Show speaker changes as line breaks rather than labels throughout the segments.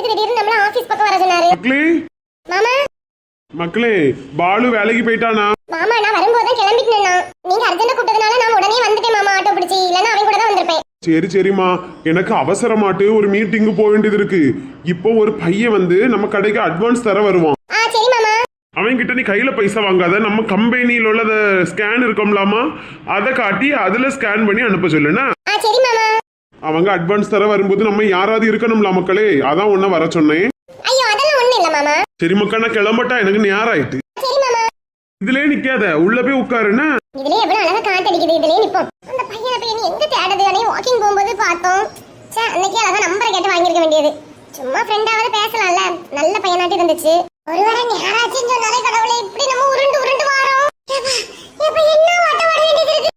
எதுக்கு திடீர்னு நம்மள ஆபீஸ் பக்கம் வர சொன்னாரு.
மக்களே.
மாமா.
மக்களே பாலு வேலைக்கு போயிட்டானா?
மாமா நான் வரும்போது தான் கிளம்பிட்டு நின்னான். நீங்க அர்ஜென்ட்டா கூப்பிட்டதுனால நான் உடனே வந்துட்டேன் மாமா ஆட்டோ பிடிச்சி. இல்லைன்னா அவன் கூட தான் வந்திருப்பேன்.
சரி சரிம்மா. எனக்கு அவசரமாட்டு ஒரு மீட்டிங்கு போக வேண்டியது இருக்கு. இப்போ ஒரு பையன் வந்து நம்ம கடைக்கு அட்வான்ஸ் தர வருவான்.
ஆ சரி மாமா.
அவன் கிட்ட நீ கையில பைசா வாங்காத. நம்ம கம்பெனியில் உள்ள ஸ்கேன் இருக்கோம்லாமா? அதை காட்டி அதுல ஸ்கேன் பண்ணி அனுப்ப சொல்லுனா
ஆ சரி மாமா.
அவங்க அட்வான்ஸ் தர வரும்போது நம்ம யாராவது இருக்கணும்ல மக்களே? அதான் உன்ன வர சொன்னேன்.
ஐயோ அதெல்லாம் ஒண்ணும் இல்ல மாமா.
சரி மக்கா நான் கிளம்பட்டா எனக்கு நேரம் ஆயிட்டு
சரி மாமா.
இதுலயே நிக்காத. உள்ள போய் உட்காருன்னா
இதுலயே எவ்வளவு அழகா காத்தடிக்குது இதுலயே நிப்போம். அந்த பையனை போய் நீ எங்க தேடுது அன்னைக்கு வாக்கிங் போகும்போது பார்த்தோம். சே அன்னைக்கு அழகா நம்பரை கேட்டு வாங்கியிருக்க வேண்டியது. சும்மா ஃப்ரெண்டாவது பேசலாம்ல. நல்ல பையனாட்டி இருந்துச்சு. ஒருவேளை யாராச்சும் சொன்னாலே கடவுளே இப்படி நம்ம உருண்டு உருண்டு வாரோம். என்ன ஓட்ட ஓட வேண்டியது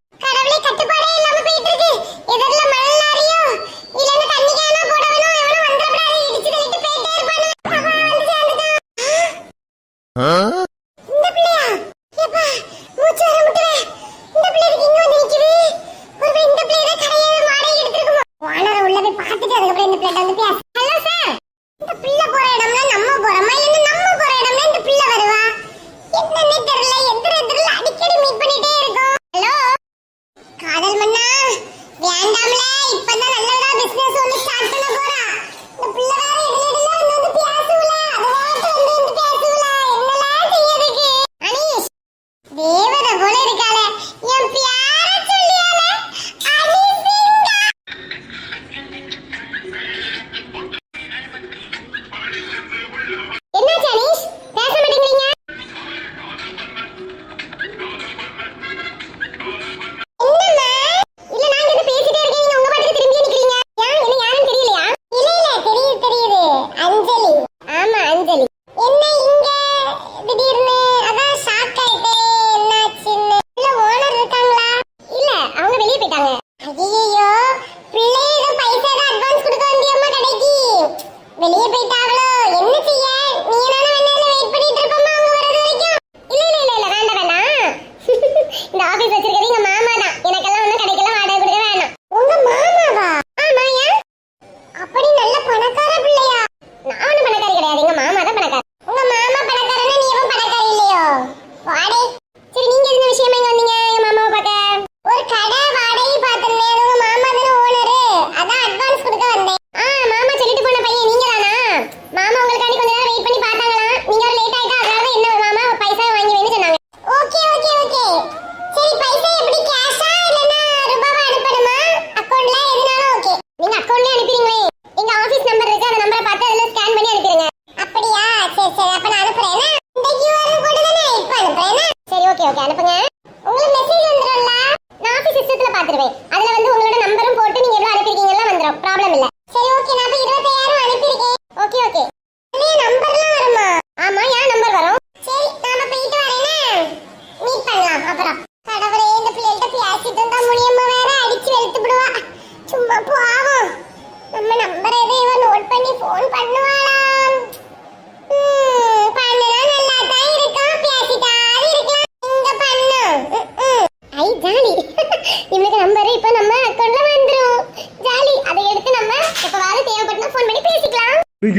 அதுக்கப்புறம் இந்த பிள்ளை வந்து பேச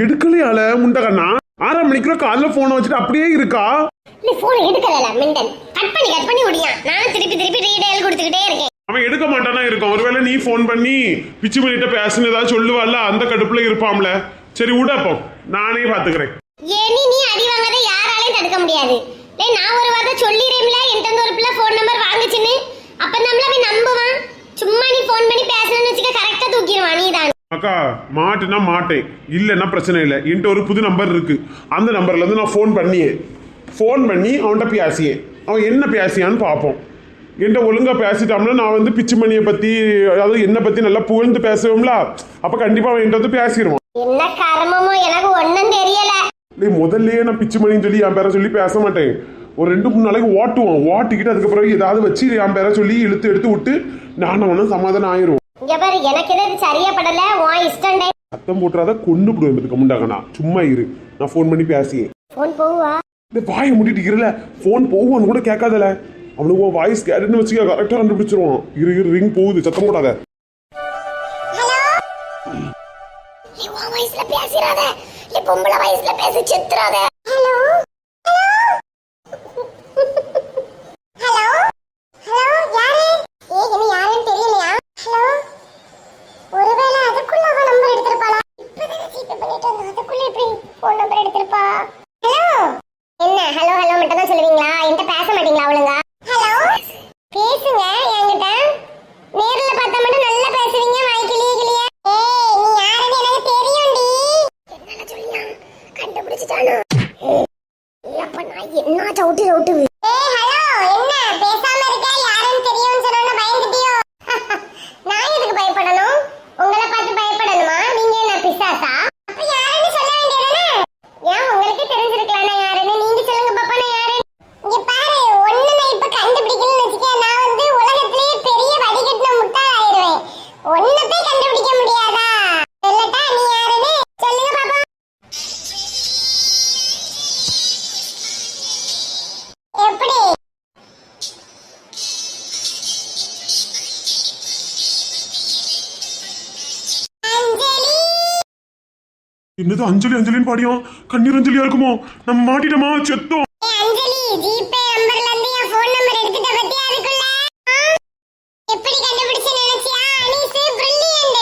எடுக்கலையால முண்டகண்ணா ஆறாம் மணிக்குள்ள காலைல போனை வச்சுட்டு அப்படியே இருக்கா?
நீ போன் எடுக்கல மிண்டன். கட் பண்ணி கட் பண்ணி திருப்பி திருப்பி ரீடைல் கொடுத்துக்கிட்டே இருக்கேன்.
அவன் எடுக்க மாட்டானா இருக்கும். ஒருவேளை நீ ஃபோன் பண்ணி பிச்சு பண்ணிட்ட பேசுன்னு ஏதாவது சொல்லுவாள்ல அந்த கடுப்புல இருப்பாம்ல. சரி விடப்போ நானே பாத்துக்கிறேன்.
ஏனி நீ அடி வாங்காத யாராலையும் தடுக்க முடியாது. லே நான் ஒரு வார்த்தை சொல்லிடுறேன்ல என்கிட்ட ஒரு பிள்ளை ஃபோன் நம்பர் வாங்குச்சுன்னு. அப்ப நம்மள போய் நம்புவான். சும்மா நீ ஃபோன் பண்ணி பேசணும்னு வச்சுக்க கரெக்டா தூக்கிடுவான் நீ தான்.
அக்கா மாட்டுனா மாட்டேன் இல்லைன்னா பிரச்சனை இல்லை. என்கிட்ட ஒரு புது நம்பர் இருக்கு. அந்த நம்பர்ல இருந்து நான் ஃபோன் பண்ணியேன் ஃபோன் பண்ணி அவன்கிட்ட பேசியேன் அவன் என்ன பேசியான்னு பார்ப்போம். என்கிட்ட ஒழுங்கா பேசிட்டான்னா நான் வந்து பிச்சு மணியை பத்தி அதாவது என்னை பத்தி நல்லா புகழ்ந்து பேசுவோம்ல. அப்ப கண்டிப்பா அவன் என்கிட்ட வந்து பேசிடுவான்
என்ன எனக்கு ஒண்ணும் தெரியல.
இல்லை முதல்லயே நான் பிச்சு மணின்னு சொல்லி என் பேரை சொல்லி பேச மாட்டேன். ஒரு ரெண்டு மூணு நாளைக்கு ஓட்டுவான். ஓட்டிக்கிட்டு அதுக்கப்புறம் ஏதாவது வச்சு என் பேரை சொல்லி இழுத்து எடுத்து விட்டு நானும் அவனும் சமாதானம் ஆயிரும்
இங்க பாரு எனக்கு எது சரியா படல. உன் இஷ்டம்
சத்தம் போட்டுறாத கொண்டு விடுவேன் இதுக்கு முண்டாங்கண்ணா சும்மா இரு. நான் ஃபோன் பண்ணி பேசியேன்
ஃபோன் போவா
இந்த வாயை மூடிட்டு இருக்கல ஃபோன் போகும்னு கூட கேட்காதல. அவனுக்கு உன் வாய்ஸ் கேட்டுன்னு வச்சுக்க கரெக்டாக கண்டுபிடிச்சிருவான். இரு இரு ரிங் போகுது. சத்தம் போடாத.
வயசுல பேசிடாத பொம்பளை வயசுல பேசி செத்துறாத. ஹலோ
என்னது அஞ்சலி அஞ்சலின்னு பாடியும் கண்ணீர் அஞ்சலியா இருக்குமோ? நம்ம மாட்டிட்டோமா செத்தோம்
ஏய் அஞ்சலி ஜிபே நம்பர்ல இருந்து என் ஃபோன் நம்பர் எடுத்துட்ட பத்தியா அதுக்குள்ள? ஆ? எப்படி கண்டுபிடிச்சு நினைச்சியா? அனீஸ் பிரில்லியன்ட்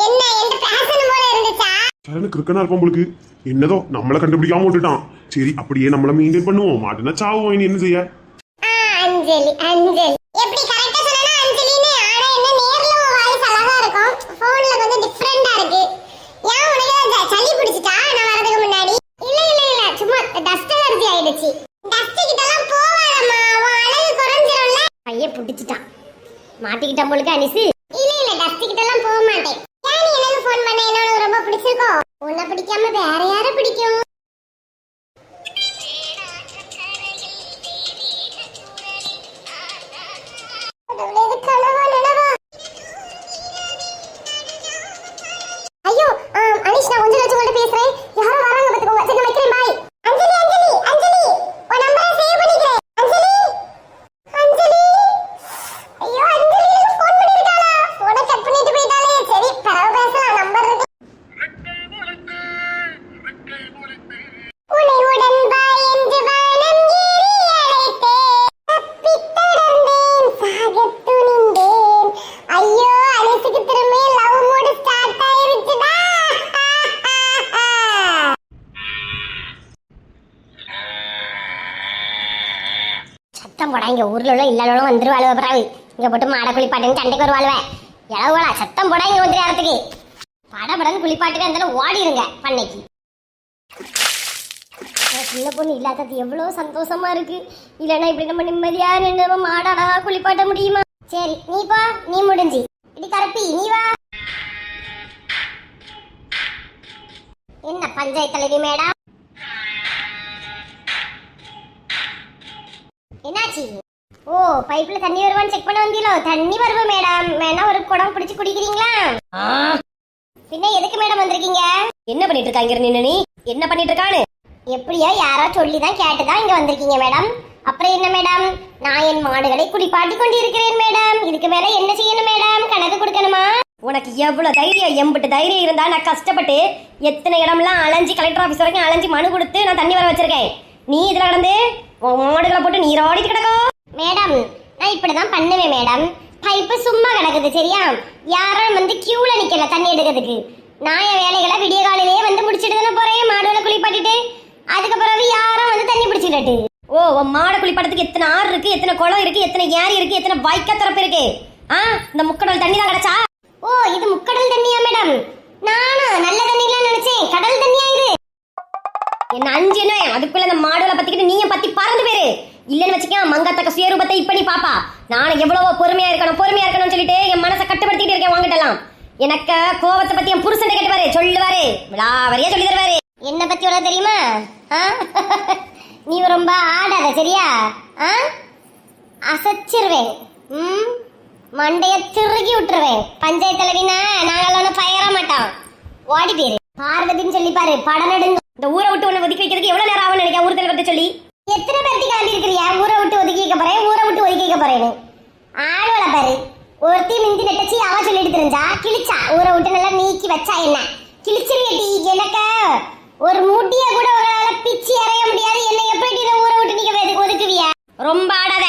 என்ன என்கிட்ட பேசணும் போல இருந்துச்சா?
சரணு கிறுக்கனா இருப்பான் உங்களுக்கு என்னதோ நம்மளை கண்டுபிடிக்காம விட்டுட்டான். சரி அப்படியே நம்மள மெயின்டைன் பண்ணுவோம். மாட்டினா சாவோம் இனி என்ன செய்ய?
அஞ்சலி அஞ்சலி. எப்படி கரெக்டா சொன்னா அஞ்சலின்னு ஆனா என்ன நேர்ல உன் வாய்ஸ் அழகா இருக்கும் போன்ல கொஞ்சம் டிஃபரெண்டா இருக்கு ஏன் உனக்கு ஜ- சளி பிடிச்சிட்டா நான் வரதுக்கு முன்னாடி இல்ல இல்ல இல்ல சும்மா டஸ்ட் அலர்ஜி ஆயிடுச்சு. டஸ்ட் கிட்டலாம் எல்லாம் போவாதம்மா. உன் அழகு குறைஞ்சிரும்ல.
பைய புடிச்சிட்டான். மாட்டிக்கிட்டான் போலுக்கு அனிசு?
இல்ல இல்ல டஸ்ட் கிட்டலாம் போக மாட்டேன். ஏன் நீ எனக்கு ஃபோன் பண்ண? என்ன ரொம்ப பிடிச்சிருக்கோ? உன்னை பிடிக்காம வேற யாரை பிடிக்கும்?
சத்தம் போடா. இங்கே ஊரில் உள்ள இல்லாலும் வந்துருவாளுவ பிறகு. இங்கே போட்டு மாட குளிப்பாட்டுன்னு சண்டைக்கு வருவாளுவ. இளவுகளா சத்தம் போடா இங்கே வந்து நேரத்துக்கு. படபடன்னு குளிப்பாட்டுக்கு அந்த ஓடிடுங்க பண்ணைக்கு. சின்ன பொண்ணு இல்லாதது எவ்வளோ சந்தோஷமா இருக்கு. இல்லைன்னா இப்படி நம்ம நிம்மதியா நின்று நம்ம மாட அழகா குளிப்பாட்ட முடியுமா? சரி நீ போ நீ முடிஞ்சு. இடி கருப்பி நீ வா. என்ன பஞ்சாயத்து தலைவி மேடம் என்னாச்சு? ஓ பைப்ல தண்ணி வருவான்னு செக் பண்ண வந்தீங்களோ? தண்ணி வருவ மேடம் வேணா ஒரு குடம் பிடிச்சு குடிக்கிறீங்களா? பின்ன எதுக்கு மேடம் வந்திருக்கீங்க? என்ன பண்ணிட்டு இருக்காங்க நின்னு நீ? என்ன பண்ணிட்டு இருக்கானு எப்படியோ யாரோ சொல்லி தான் கேட்டுதான் இங்க வந்திருக்கீங்க மேடம் அப்புறம் என்ன மேடம் நான் என் மாடுகளை குளிப்பாட்டி கொண்டு இருக்கிறேன் மேடம் இதுக்கு மேல என்ன செய்யணும் மேடம் கணக்கு கொடுக்கணுமா? உனக்கு எவ்வளவு தைரியம்? எம்பிட்டு தைரியம் இருந்தா நான் கஷ்டப்பட்டு எத்தனை இடம்லாம் அலைஞ்சு கலெக்டர் ஆபீஸ் வரைக்கும் அலைஞ்சு மனு கொடுத்து நான் தண்ணி வர வச்சிருக்கேன். நீ இதுல கடந்து மாடுகளை போட்டு நீராடிட்டு கிடக்கும் மேடம் நான் இப்படிதான் பண்ணுவேன் மேடம். பைப்பு சும்மா கிடக்குது சரியா? யாரும் வந்து கியூல நிக்கல தண்ணி எடுக்கிறதுக்கு. நான் என் வேலைகளை விடிய காலையிலேயே வந்து முடிச்சிட்டு தானே போறேன் மாடுகளை குளிப்பாட்டிட்டு. அதுக்கு பிறகு யாரும் வந்து தண்ணி பிடிச்சிட்டு ஓ மாடை குளிப்பாட்டத்துக்கு எத்தனை ஆறு இருக்கு எத்தனை குளம் இருக்கு எத்தனை ஏரி இருக்கு எத்தனை வாய்க்கா திறப்பு இருக்கு? ஆ இந்த முக்கடல் தண்ணி தான் கிடைச்சா? ஓ இது முக்கடல் தண்ணியா மேடம்? நானும் நல்ல தண்ணிலாம் நினைச்சேன். கடல் தண்ணியா இது? என்ன? அஞ்சு அதுக்குள்ள அந்த மாடுல பத்திக்கிட்டு நீங்க பத்தி பறந்து பேரு இல்லன்னு வச்சுக்க மங்கத்தக்க சுயரூபத்தை இப்ப நீ பாப்பா. நான் எவ்வளவோ பொறுமையா இருக்கணும் பொறுமையா இருக்கணும்னு சொல்லிட்டு என் மனசை கட்டுப்படுத்திட்டு இருக்கேன் வாங்கிட்டலாம் எனக்கு கோவத்தை பத்தி என் புருஷன் கேட்டுவாரு சொல்லுவாரு. விழாவறியா சொல்லி தருவாரு. என்ன பத்தி உள்ள தெரியுமா? நீ ரொம்ப ஆடாத சரியா? ஆ? அசைச்சிருவேன். ம்? மண்டைய திருகி விட்டுருவேன். பஞ்சாயத்து தலைவினா நாங்கள் ஒன்றும் பயர மாட்டோம். ஓடி போயிரு. பார்வதின்னு சொல்லி பாரு படம் நடுங்க இந்த ஊரை விட்டு உன்னை ஒதுக்கி வைக்கிறதுக்கு எவ்வளவு நேரம் ஆகும் நினைக்க ஊர் தலைவர்கிட்ட சொல்லி. எத்தனை பேர்த்தி கிளம்பி இருக்கிறியா ஊரை விட்டு ஒதுக்கி வைக்க போறேன் ஊரை விட்டு ஒதுக்கி வைக்க போறேன்னு. ஆளுவல பாரு. ஒருத்தி மிந்தி நெட்டச்சி அவ சொல்லிட்டு தெரிஞ்சா? கிழிச்சா? ஊரை விட்டு நல்லா நீக்கி வச்சா என்ன? கிழிச்சிருக்கட்டி எனக்கு. ஒரு முடிய கூட உங்களால பிச்சு அறைய முடியாது. என்ன எப்படி ஊரை விட்டு நீங்க வெது- ஒதுக்குவிய? ரொம்ப ஆடாத.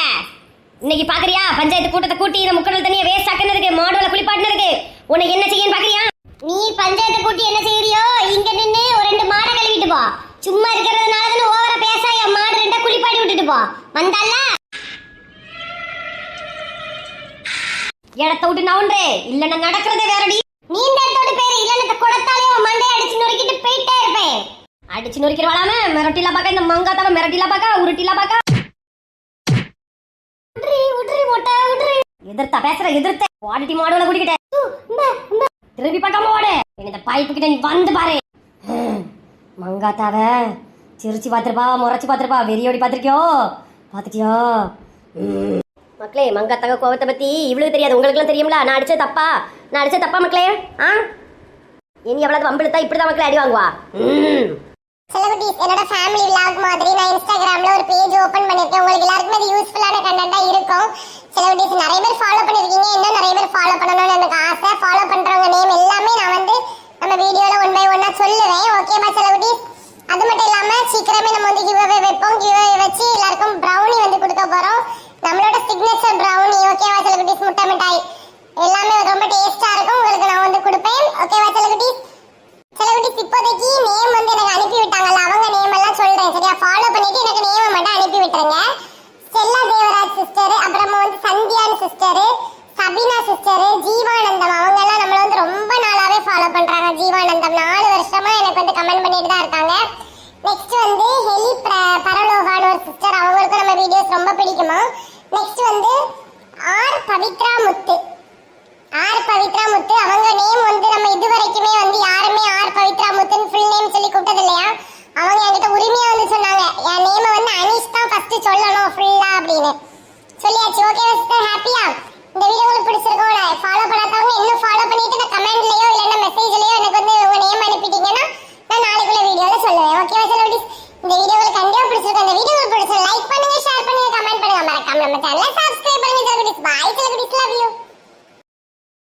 இன்னைக்கு பாக்குறியா? பஞ்சாயத்து கூட்டத்தை கூட்டி இந்த முக்கடல் தண்ணியை வேஸ்ட் ஆக்குனதுக்கு மாடுல குளிப்பாட்டினதுக்கு. உனக்கு என்ன செய்யன்னு பாக்குறியா? நீ பஞ்சாயத்து கூட்டி என்ன செய்யறியோ இங்க நின்னு ஒரு ரெண்டு மாடை கழுவிட்டு போ. சும்மா இருக்கிறதுனால தானே ஓவரா என் மாடு ரெண்டா குளிப்பாடி விட்டுட்டு போ. வந்தால இடத்த விட்டு நவுன்றே இல்லன்னா நடக்கிறதே வேறடி. நீ இந்த இடத்தோட பேரு இல்லன்னா இந்த குடத்தாலே உன் மண்டையை அடிச்சு நொறுக்கிட்டு போயிட்டே இருப்பேன். அடிச்சு நொறுக்கிறவாளாம மிரட்டில பாக்க இந்த மங்காத்தாவ மிரட்டில பாக்க உருட்டில பாக்க எதிர்த்தா பேசுற எதிர்த்த. குவாலிட்டி மாடுல குடிக்கிட்ட திரும்பி பக்கம் ஓடு இந்த பைப்பு கிட்ட நீ வந்து பாரு. மங்காத்தாவ சிரிச்சு பார்த்துருப்பா முறைச்சு பார்த்திருப்பா வெறியோடி பார்த்துருக்கியோ? பார்த்துட்டியோ? ம். மக்களே மங்காத்தக கோவத்தை பத்தி இவ்வளவு தெரியாது. உங்களுக்குலாம் தெரியும்ல? நான் அடிச்ச தப்பா? நான் அடிச்ச தப்பா மக்களே? ஆ? இனி எவ்வளவு வம்பிழுத்தா இப்படிதான் மக்களே அடி வாங்குவா? ம்.
செலிபிரிட்டிஸ் என்னோட ஃபேமிலி விலாக் மாதிரி நான் இன்ஸ்டாகிராம்ல ஒரு பேஜ் ஓபன் பண்ணிருக்கேன். உங்களுக்கு எல்லாருக்குமே அது யூஸ்ஃபுல்லான கண்டென்ட்டா இருக்கும். செலிபிரிட்டிஸ் நிறைய பேர் ஃபாலோ பண்ணிருக்கீங்க. இன்னும் நிறைய பேர் ஃபாலோ பண்ணணும்னு எனக்கு ஆசை. ஃபாலோ பண்றவங்க நேம் எல்லாமே நான் வந்து நம்ம வீடியோல ஒன் பை ஒன்னா சொல்லுவேன். ஓகேவா செலிபிரிட்டிஸ் அது மட்டும் இல்லாம சீக்கிரமே நம்ம வந்து கிவ் அவே வைப்போம். கிவ் அவே வச்சு எல்லாருக்கும் ப்ரௌனி வந்து கொடுக்க போறோம். நம்மளோட சிக்னேச்சர் ப்ரௌனி ஓகேவா செலிபிரிட்டிஸ் முட்டை மிட்டாய். எல்லாமே ரொம்ப டேஸ்டா இருக்கும். உங்களுக்கு நான் வந்து கொடுப்பேன். ஓகேவா செலிபிரிட்டிஸ் செலிபிரிட்டிஸ் இப்போதைக்கு நேம் வந்து எனக்கு அனுப்பி விட்டாங்கல்ல அவங்க நேம் எல்லாம் சொல்றேன் சரியா? ஃபாலோ பண்ணிட்டு எனக்கு நேம் மட்டும் அனுப்பி விட்டுருங்க செல்லா தேவராஜ் சிஸ்டர் அப்புறமா வந்து சந்தியான் சிஸ்டர் சபினா சிஸ்டர் ஜீவானந்தம். அவங்க எல்லாம் நம்மள வந்து ரொம்ப நாளாவே ஃபாலோ பண்றாங்க ஜீவானந்தம். நாலு வருஷமா எனக்கு வந்து கமெண்ட் பண்ணிட்டு தான் இருக்காங்க. நெக்ஸ்ட் வந்து ஹெலி பிர- பரலோகான்னு ஒரு சிஸ்டர் அவங்களுக்கும் நம்ம வீடியோஸ் ரொம்ப பிடிக்குமா? நெக்ஸ்ட் வந்து ஆர் பவித்ரா முத்து. ஆர் பவித்ரா முத்து அவங்க நேம் வந்து நம்ம இது வரைக்குமே வந்து யாருமே ஆர் பவித்ரா முத்துன்னு ஃபுல் நேம் சொல்லி கூப்பிட்டது இல்லையா அவங்க என்கிட்ட உரிமையா வந்து சொன்னாங்க. என் நேமை வந்து அனிஷ் தான் ஃபர்ஸ்ட் சொல்லணும் ஃபுல்லா அப்படின்னு. சொல்லியாச்சு. ஓகே சிஸ்டர் ஹாப்பியா இந்த வீடியோ உங்களுக்கு பிடிச்சிருக்கோம். நான் ஃபாலோ பண்ணாதவங்க இன்னும் ஃபாலோ பண்ணிட்டு நான் கமெண்ட்லயோ இல்லைன்னா மெசேஜ்லயோ எனக்கு வந்து உங்க நேம் அனுப்பிட்டீங்கன்னா நான் நாளைக்குள்ள வீடியோல சொல்லுவேன். ஓகே செலவிடி இந்த வீடியோ உங்களுக்கு கண்டிப்பா பிடிச்சிருக்கும். இந்த வீடியோ உங்களுக்கு பிடிச்சிருக்கும் லைக் பண்ணுங்க ஷேர் பண்ணுங்க கமெண்ட் பண்ணுங்க. மறக்காம நம்ம சேனலை சப்ஸ்கிரைப் பண்ணுங்க. செலவிடிஸ் பாய் செலவிடிஸ் லவ் யூ